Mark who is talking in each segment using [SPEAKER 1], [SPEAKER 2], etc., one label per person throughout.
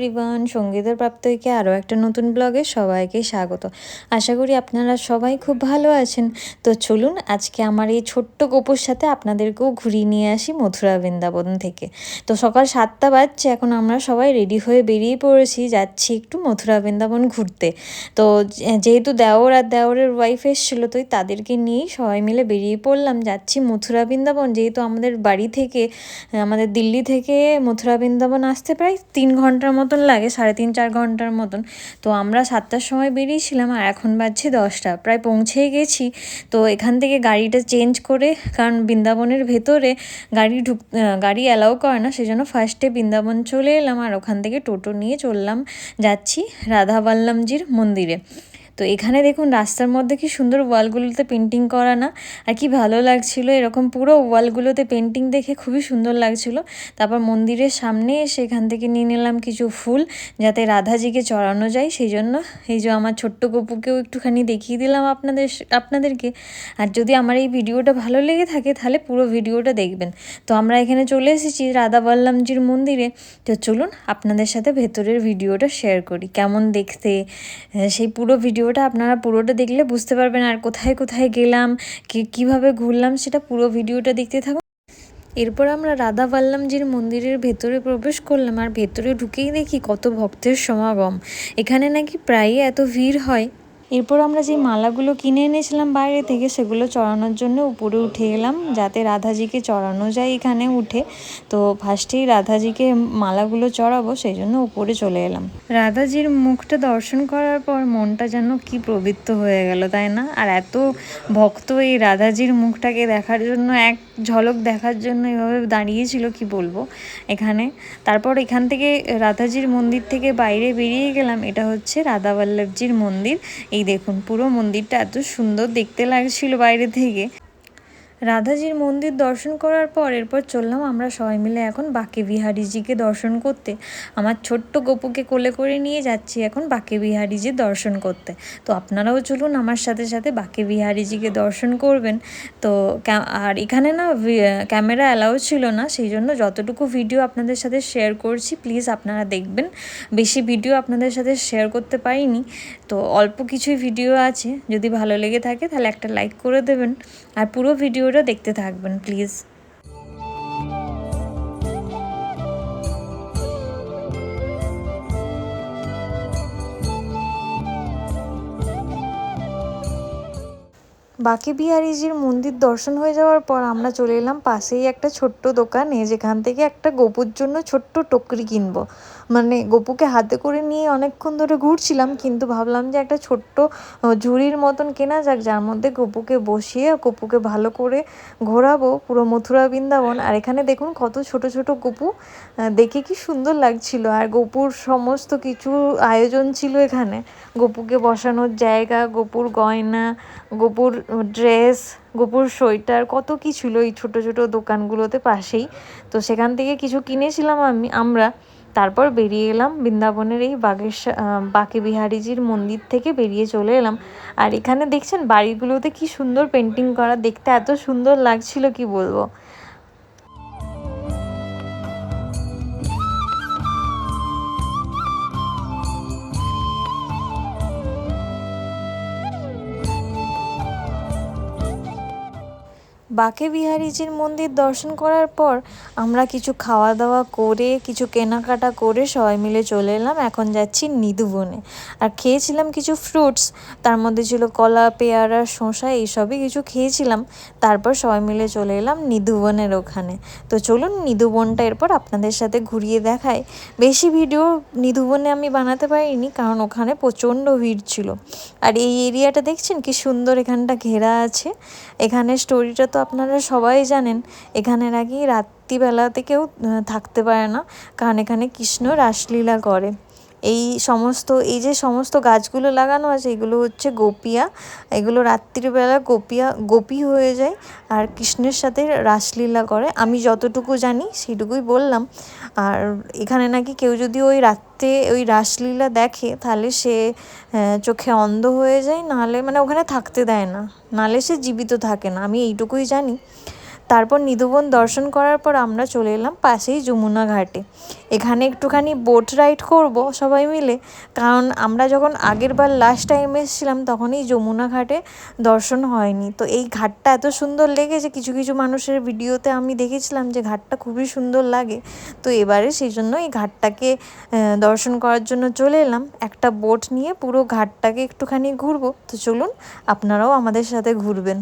[SPEAKER 1] Everyone সঙ্গীতের প্রাপ্ত প্রাপ্তইকে আরও একটা নতুন ব্লগে সবাইকে স্বাগত। আশা করি আপনারা সবাই খুব ভালো আছেন। তো চলুন আজকে আমার এই ছোট্ট গোপুর সাথে আপনাদেরকেও ঘুরিয়ে নিয়ে আসি মথুরা বৃন্দাবন থেকে। তো সকাল সাতটা বাজছে, এখন আমরা সবাই রেডি হয়ে বেরিয়ে পড়েছি, যাচ্ছি একটু মথুরা বৃন্দাবন ঘুরতে। তো যেহেতু দেওর আর দেওরের ওয়াইফ এসেছিল, তো তাদেরকে নিয়েই সবাই মিলে বেরিয়ে পড়লাম, যাচ্ছি মথুরা বৃন্দাবন। যেহেতু আমাদের বাড়ি থেকে, আমাদের দিল্লি থেকে মথুরা বৃন্দাবন আসতে প্রায় তিন ঘণ্টার মতন লাগে, সাড়ে তিন, চার ঘণ্টার মতন। তো আমরা সাতটার সময় বেরিয়েছিলাম আর এখন বাজছে দশটা, প্রায় পৌঁছেই গেছি। তো এখান থেকে গাড়িটা চেঞ্জ করে, কারণ বৃন্দাবনের ভেতরে গাড়ি ঢুক গাড়ি অ্যালাউ করে না সেই জন্য ফার্স্টে বৃন্দাবন চলে এলাম আর ওখান থেকে টোটো নিয়ে চললাম, যাচ্ছি রাধা বল্লমজির মন্দিরে। তো এখানে দেখুন রাস্তার মধ্যে কি সুন্দর ওয়ালগুলোতে পেন্টিং করা না? আর কি ভালো লাগছিল এরকম পুরো ওয়ালগুলোতে পেন্টিং দেখে খুবই সুন্দর লাগছিল। তারপর মন্দিরের সামনে এসে এখান থেকে নিয়ে নিলাম কিছু ফুল যাতে রাধাজিকে চড়ানো যায়। সেই জন্য এই যে আমার ছোট্ট গপুকেও একটুখানি দেখিয়ে দিলাম আপনাদের আপনাদেরকে। আর যদি আমার এই ভিডিওটা ভালো লেগে থাকে তাহলে পুরো ভিডিওটা দেখবেন। তো আমরা এখানে চলে এসেছি রাধা বল্লামজির মন্দিরে। তো চলুন আপনাদের সাথে ভেতরের ভিডিওটা শেয়ার করি। কেমন দেখতে? সেই পুরো ভিডিও ভিডিওটা আপনারা পুরোটা দেখলে বুঝতে পারবেন আর কোথায় কোথায় গেলাম কীভাবে ঘুরলাম, সেটা পুরো ভিডিওটা দেখতে থাকুন। এরপর আমরা রাধা বাল্লামজির মন্দিরের ভেতরে প্রবেশ করলাম আর ভেতরে ঢুকেই দেখি কত ভক্তের সমাগম। এখানে নাকি প্রায়ই এত ভিড় হয়। এরপর আমরা যে মালাগুলো কিনে এনেছিলাম বাইরে থেকে, সেগুলো চড়ানোর জন্য উপরে উঠে এলাম, যাতে রাধাজিকে চড়ানো যায় এখানে উঠে। তো ফার্স্টেই রাধাজিকে মালাগুলো চড়াবো, সেই জন্য উপরে চলে এলাম। রাধাজির মুখটা দর্শন করার পর মনটা যেন কি প্রবৃত্ত হয়ে গেল, তাই না? আর এত ভক্ত এই রাধাজির মুখটাকে দেখার জন্য, এক ঝলক দেখার জন্য এভাবে দাঁড়িয়েছিল কি বলব? এখানে। তারপর এখান থেকে রাধাজির মন্দির থেকে বাইরে বেরিয়ে গেলাম, এটা হচ্ছে রাধাবল্লভজির মন্দির। এই এই দেখুন পুরো মন্দিরটা এত সুন্দর দেখতে লাগছিল বাইরে থেকে। রাধাজির মন্দির দর্শন করার পর এরপর চললাম আমরা সবাই মিলে এখন বাকে বিহারিজিকে দর্শন করতে। আমার ছোট্ট গপুকে কোলে করে নিয়ে যাচ্ছি এখন বাকে বিহারিজির দর্শন করতে। তো আপনারাও চলুন আমার সাথে সাথে বাকে বিহারিজিকে দর্শন করবেন। তো আর এখানে না ক্যামেরা অ্যালাউ ছিল না, সেই জন্য যতটুকু ভিডিও আপনাদের সাথে শেয়ার করছি, প্লিজ আপনারা দেখবেন। বেশি ভিডিও আপনাদের সাথে শেয়ার করতে পারিনি। তো অল্প কিছুই ভিডিও আছে, যদি ভালো লেগে থাকে তাহলে একটা লাইক করে দেবেন। আর পুরো ভিডিওটা দেখতে থাকবেন প্লিজ বাকি বিহারিজির মন্দির দর্শন হয়ে যাওয়ার পর আমরা চলে এলাম পাশেই একটা ছোট্ট দোকানে যেখান থেকে একটা গোপুর জন্য ছোট্ট টকরি কিনবো। মানে গপুকে হাতে করে নিয়ে অনেকক্ষণ ধরে ঘুরছিলাম, কিন্তু ভাবলাম যে একটা ছোট্ট ঝুড়ির মতন কেনা যাক, যার মধ্যে গপুকে বসিয়ে, গপুকে ভালো করে ঘোরাবো পুরো মথুরা বৃন্দাবন। আর এখানে দেখুন কত ছোট ছোট গপু দেখে কি সুন্দর লাগছিল। আর গপুর সমস্ত কিছু আয়োজন ছিল এখানে। গপুকে বসানোর জায়গা, গপুর গয়না, গপুর ড্রেস, গোপুর সোয়েটার, কত কী ছিল এই ছোটো ছোটো দোকানগুলোতে পাশেই। তো সেখান থেকে কিছু কিনেছিলাম আমি, আমরা। তারপর বেরিয়ে এলাম বৃন্দাবনের এই বাগের বাঁকে বিহারীজির মন্দির থেকে বেরিয়ে চলে এলাম। আর এখানে দেখছেন বাড়িগুলোতে কি সুন্দর পেন্টিং করা, দেখতে এত সুন্দর লাগছিল, কি বলব? বাকে বিহারীজির মন্দির দর্শন করার পর আমরা কিছু খাওয়া দাওয়া করে, কিছু কেনাকাটা করে সবাই মিলে চলে এলাম। এখন যাচ্ছি নিদুবনে। আর খেয়েছিলাম কিছু ফ্রুটস তার মধ্যে ছিল কলা, পেয়ারা, শসা, এইসবই কিছু খেয়েছিলাম। তারপর সবাই মিলে চলে এলাম নিদুবনের ওখানে। তো চলুন নিদুবনটা এরপর আপনাদের সাথে ঘুরিয়ে দেখায় বেশি ভিডিও নিদুবনে আমি বানাতে পারিনি, কারণ ওখানে প্রচণ্ড ভিড় ছিল। আর এই এরিয়াটা দেখছেন কি সুন্দর, এখানটা ঘেরা আছে। এখানে স্টোরিটা তো আপনারা সবাই জানেন এখানে নাকি রাত্রিবেলাতে কেউ থাকতে পারে না। কারণ এখানে কৃষ্ণ রাসলীলা করে। এই সমস্ত, এই যে সমস্ত গাছগুলো লাগানো আছে, এগুলো হচ্ছে গোপিয়া। এগুলো রাত্রিবেলা গোপিয়া, গোপী হয়ে যায় আর কৃষ্ণের সাথে রাসলীলা করে। আমি যতটুকু জানি সেটুকুই বললাম। আর এখানে নাকি কেউ যদি ওই রাত্রে ওই রাসলীলা দেখে, তাহলে সে চোখে অন্ধ হয়ে যায়, নাহলে মানে ওখানে থাকতে দেয় না। নাহলে সে জীবিত থাকে না। আমি এইটুকুই জানি। তারপর নিধুবন দর্শন করার পর আমরা চলে এলাম পাশেই যমুনা ঘাটে। এখানে একটুখানি বোট রাইড করব সবাই মিলে, কারণ আমরা যখন আগের বার লাস্ট টাইম এসেছিলাম তখন এই যমুনা ঘাটে দর্শন হয়নি। তো এই ঘাটটা এত সুন্দর লেগেছে, কিছু কিছু মানুষের ভিডিওতে আমি দেখেছিলাম যে ঘাটটা খুবই সুন্দর লাগে। তো এবারে সেই জন্য এই ঘাটটাকে দর্শন করার জন্য চলে এলাম। একটা বোট নিয়ে পুরো ঘাটটাকে একটুখানি ঘুরবো। তো চলুন, আপনারাও আমাদের সাথে ঘুরবেন।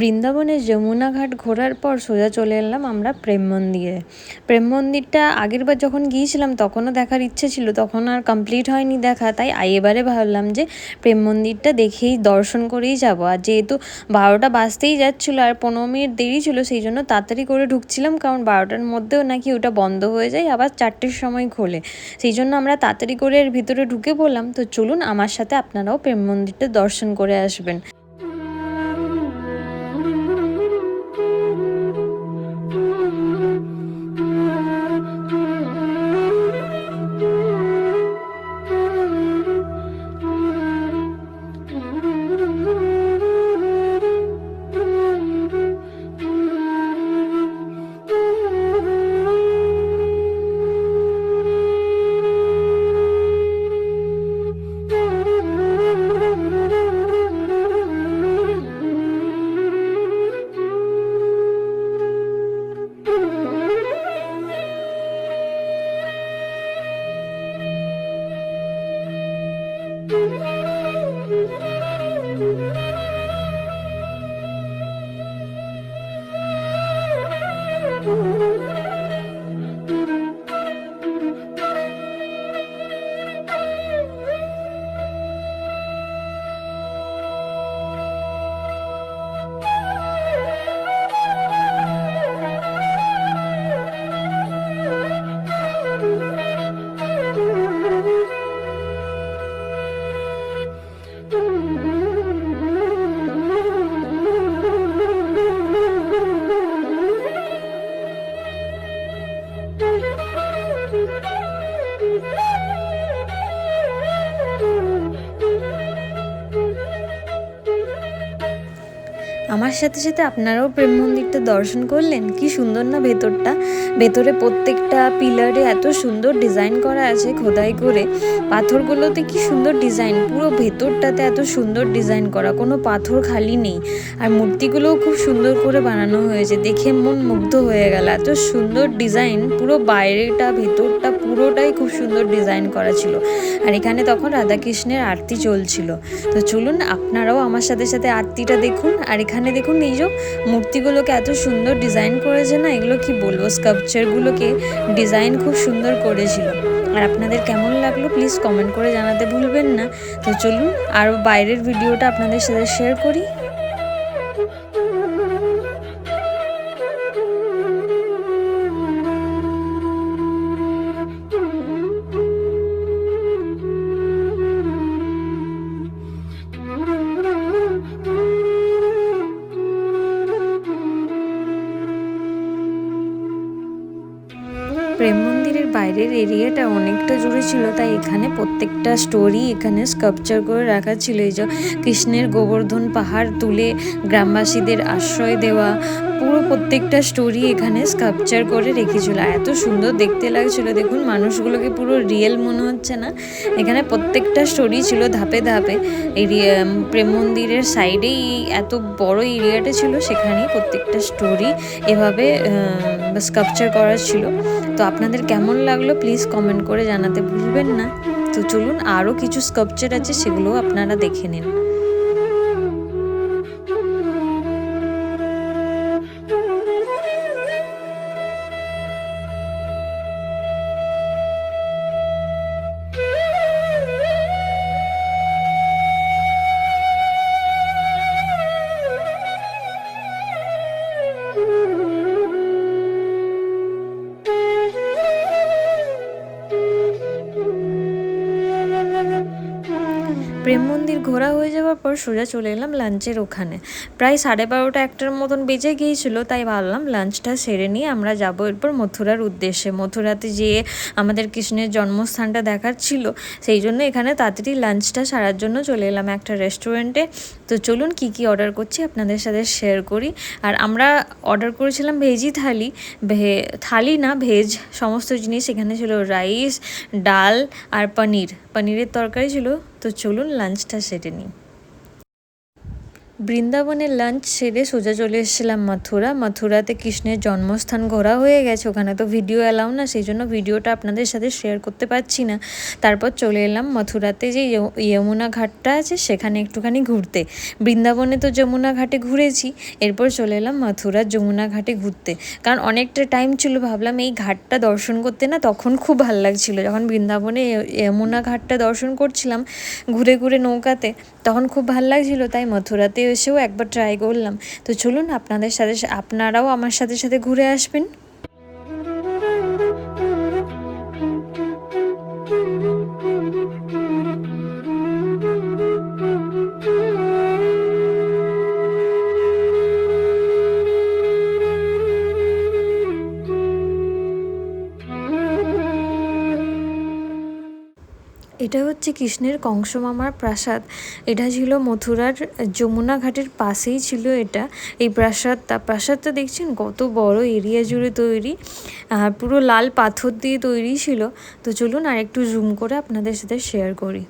[SPEAKER 1] বৃন্দাবনের যমুনা ঘাট ঘোরার পর সোজা চলে এলাম আমরা প্রেম মন্দিরে। প্রেম মন্দিরটা আগেরবার যখন গিয়েছিলাম, তখনও দেখার ইচ্ছে ছিল, তখন আর কমপ্লিট হয়নি দেখা। তাই এবারে ভাবলাম যে প্রেম মন্দিরটা দেখেই দর্শন করেই যাব। আর যেহেতু বারোটা বাজতেই যাচ্ছিল আর পনেরো মিনিট দেরি ছিল, সেই জন্য তাড়াতাড়ি করে ঢুকছিলাম, কারণ বারোটার মধ্যেও নাকি ওটা বন্ধ হয়ে যায়, আবার চারটের সময় খোলে। সেই জন্য আমরা তাড়াতাড়ি করে এর ভিতরে ঢুকে পড়লাম। তো চলুন আমার সাথে আপনারাও প্রেম মন্দিরটা দর্শন করে আসবেন। আমার সাথে সাথে আপনারাও প্রেম মন্দিরটা দর্শন করলেন? কি সুন্দর না ভেতরটা? ভেতরে প্রত্যেকটা পিলারে এত সুন্দর ডিজাইন করা আছে খোদাই করে। পাথরগুলোতে কি সুন্দর ডিজাইন, পুরো ভেতরটাতে এত সুন্দর ডিজাইন করা, কোনো পাথর খালি নেই। আর মূর্তিগুলোও খুব সুন্দর করে বানানো হয়েছে, দেখে মন মুগ্ধ হয়ে গেল। এত সুন্দর ডিজাইন, পুরো বাইরেটা, ভেতরটা পুরোটাই খুব সুন্দর ডিজাইন করা ছিল। আর এখানে তখন রাধাকৃষ্ণের আরতি চলছিল। তো চলুন, আপনারাও আমার সাথে সাথে আরতিটা দেখুন। আর এখানে দেখুন, এই যে মূর্তিগুলোকে এত সুন্দর ডিজাইন করেছে না, এগুলো কি বলব? স্কাল্পচারগুলোকে ডিজাইন খুব সুন্দর করেছিল। আর আপনাদের কেমন লাগল প্লিজ কমেন্ট করে জানাতে ভুলবেন না। তো চলুন আরও বাইরের ভিডিওটা আপনাদের সাথে শেয়ার করি। প্রেম মন্দিরের বাইরের এরিয়াটা অনেকটা জুড়ে ছিল, তাই এখানে প্রত্যেকটা স্টোরি এখানে স্কাপচার করে রাখা ছিল। এই যে কৃষ্ণের গোবর্ধন পাহাড় তুলে গ্রামবাসীদের আশ্রয় দেওয়া, পুরো প্রত্যেকটা স্টোরি এখানে স্কাপচার করে রেখেছিল। এত সুন্দর দেখতে লাগছিল। দেখুন, মানুষগুলোকে পুরো রিয়েল মনে হচ্ছে না। এখানে প্রত্যেকটা স্টোরি ছিল ধাপে ধাপে। এই প্রেম মন্দিরের সাইডেই এত বড় এরিয়াটা ছিল, সেখানেই প্রত্যেকটা স্টোরি এভাবে স্কাপচার করা ছিল। তো আপনাদের কেমন লাগল প্লিজ কমেন্ট করে জানাতে ভুলবেন না। তো চলুন আরও কিছু স্কাপচার আছে সেগুলোও আপনারা দেখে নিন। ঘোরা হয়ে যাওয়ার পর সোজা চলে এলাম লাঞ্চের ওখানে। প্রায় সাড়ে বারোটা একটার মতন বেজে গিয়েছিল, তাই ভাবলাম লাঞ্চটা সেরে নিয়ে আমরা যাব এরপর মথুরার উদ্দেশ্যে। মথুরাতে যেয়ে আমাদের কৃষ্ণের জন্মস্থানটা দেখার ছিল, সেই জন্য এখানে তাড়াতাড়ি লাঞ্চটা সারার জন্য চলে এলাম একটা রেস্টুরেন্টে। তো চলুন কি কি অর্ডার করছি আপনাদের সাথে শেয়ার করি। আর আমরা অর্ডার করেছিলাম ভেজি থালি, ভে, থালি না, ভেজ সমস্ত জিনিস এখানে ছিল, রাইস, ডাল আর পনির। পনিরের তরকারি ছিল তো চলুন লাঞ্চটা সেরে নিই। বৃন্দাবনের লাঞ্চ সেরে সোজা চলে এসেছিলাম মথুরা। মথুরাতে কৃষ্ণের জন্মস্থান ঘোরা হয়ে গেছে। ওখানে তো ভিডিও অ্যালাউ না, সেই জন্য ভিডিওটা আপনাদের সাথে শেয়ার করতে পারছি না। তারপর চলে এলাম মথুরাতে যে যমুনা ঘাটটা আছে, সেখানে একটুখানি ঘুরতে। বৃন্দাবনে তো যমুনা ঘাটে ঘুরেছি, এরপর চলে এলাম মথুরার যমুনা ঘাটে ঘুরতে। কারণ অনেকটা টাইম ছিল, ভাবলাম এই ঘাটটা দর্শন করতে না তখন খুব ভালো লাগছিল। যখন বৃন্দাবনে যমুনা ঘাটটা দর্শন করছিলাম, ঘুরে ঘুরে নৌকাতে, তখন খুব ভালো লাগছিল। তাই মথুরাতে এসেও একবার ট্রাই করলাম। তো চলুন আপনাদের সাথে আপনারাও আমার সাথে সাথে ঘুরে আসবেন। হচ্ছে কৃষ্ণের কংসমামার প্রাসাদ। এটা ছিল মথুরার যমুনা ঘাটের পাশেই ছিল এটা। এই প্রাসাদটা প্রাসাদটা দেখছেন কত বড়, এরিয়া জুড়ে তৈরি। আর পুরো লাল পাথর দিয়ে তৈরি ছিল। তো চলুন আর একটু জুম করে আপনাদের সাথে শেয়ার করি।